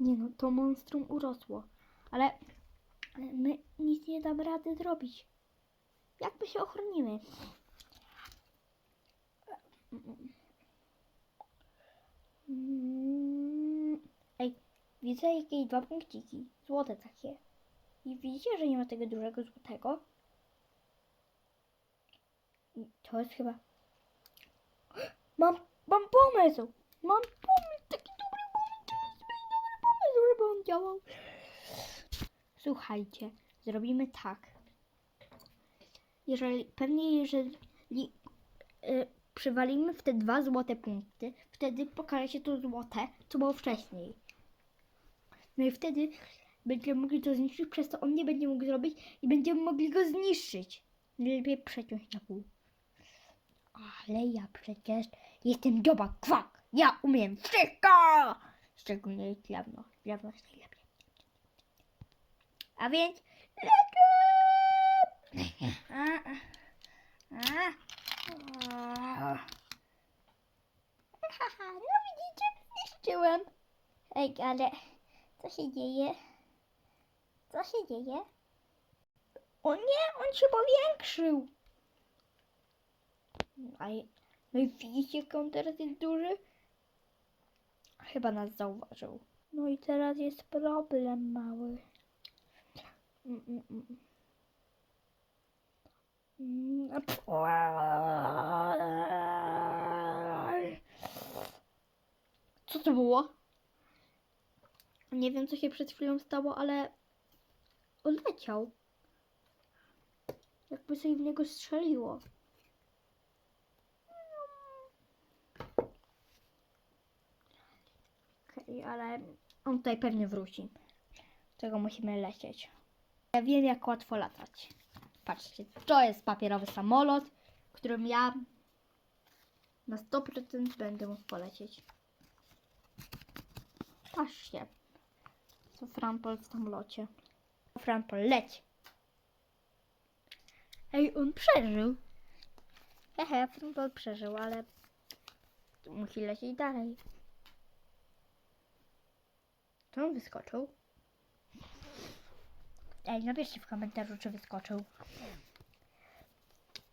Nie no, to monstrum urosło. Ale, ale my nic nie damy rady zrobić. Jak my się ochronimy? Mm, Ej, widzę jakieś dwa punkciki. Złote takie. I widzicie, że nie ma tego dużego złotego? I to jest chyba... Mam, mam pomysł! Mam pomysł! Taki dobry pomysł! To jest dobry pomysł, żeby on działał. Słuchajcie, zrobimy tak. Jeżeli, pewnie jeżeli y, przywalimy w te dwa złote punkty, wtedy pokaże się to złote, co było wcześniej. No i wtedy będziemy mogli to zniszczyć, przez to on nie będzie mógł zrobić i będziemy mogli go zniszczyć. Lepiej przeciąć na pół. Ale ja przecież jestem dziobak, kwak. Ja umiem wszystko! Szczególnie drewno. Drewno jest najlepiej. A więc... A, a, a. Haha, no widzicie, zniszczyłem. Ej, ale co się dzieje? Co się dzieje? O nie, on się powiększył. A je- no i widzicie, jak on teraz jest duży? Chyba nas zauważył. No i teraz jest problem mały. Co to było? Nie wiem, co się przed chwilą stało, ale odleciał. Jakby coś w niego strzeliło. Ale on tutaj pewnie wróci. Czego musimy lecieć. Ja wiem, jak łatwo latać. Patrzcie, to jest papierowy samolot, którym ja na 100% będę mógł polecieć. Patrzcie. To Frampol w samolocie. Frampol, leć! Ej, on przeżył. Hehe, Frampol przeżył, ale musi lecieć dalej. To on wyskoczył. Ej, napiszcie w komentarzu, czy wyskoczył.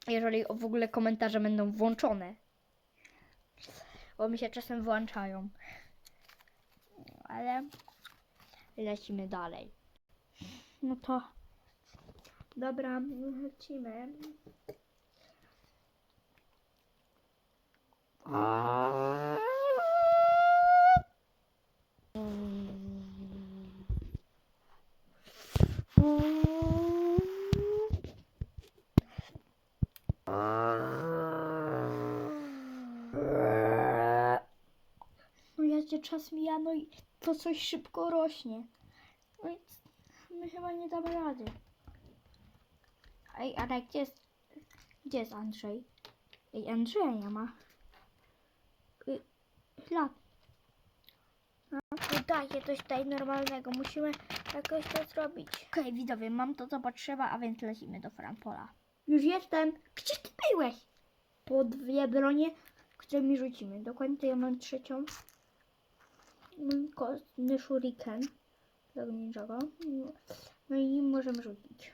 Jeżeli w ogóle komentarze będą włączone. Bo mi się czasem włączają. Ale lecimy dalej. No to dobra, lecimy. No jakie czas mija, no i to coś szybko rośnie. No i my chyba nie damy rady. Ej, ale gdzie jest, gdzie jest Andrzej? Ej, Andrzeja nie ma. Y, Chwila. No, daje coś tutaj normalnego. Musimy jakoś to zrobić. Okej, widzowie, mam to, co potrzeba, a więc lecimy do Frampola. Już jestem. Gdzie ty byłeś? Po dwie bronie, które mi rzucimy. Dokładnie ja mam trzecią. Kostny shuriken. Tego niczego. No i możemy rzucić.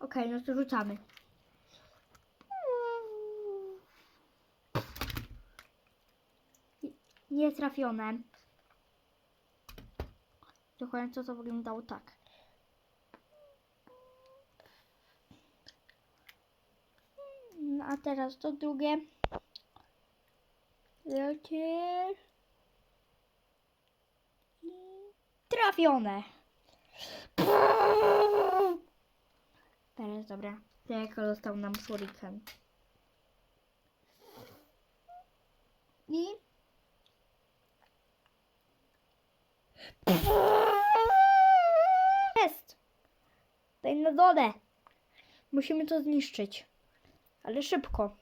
Okej, no to rzucamy. Nie trafione. Dokładnie to, to wyglądało tak. No a teraz to drugie. I trafione. Teraz dobra. Tylko został nam shuriken. I jest. Tutaj na dole. Musimy to zniszczyć. Ale szybko.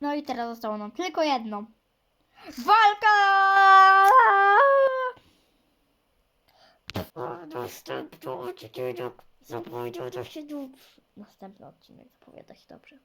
No i teraz zostało nam tylko jedno. Walka! Następny odcinek zapowiedział się dobrze. Następny odcinek zapowiada się dobrze.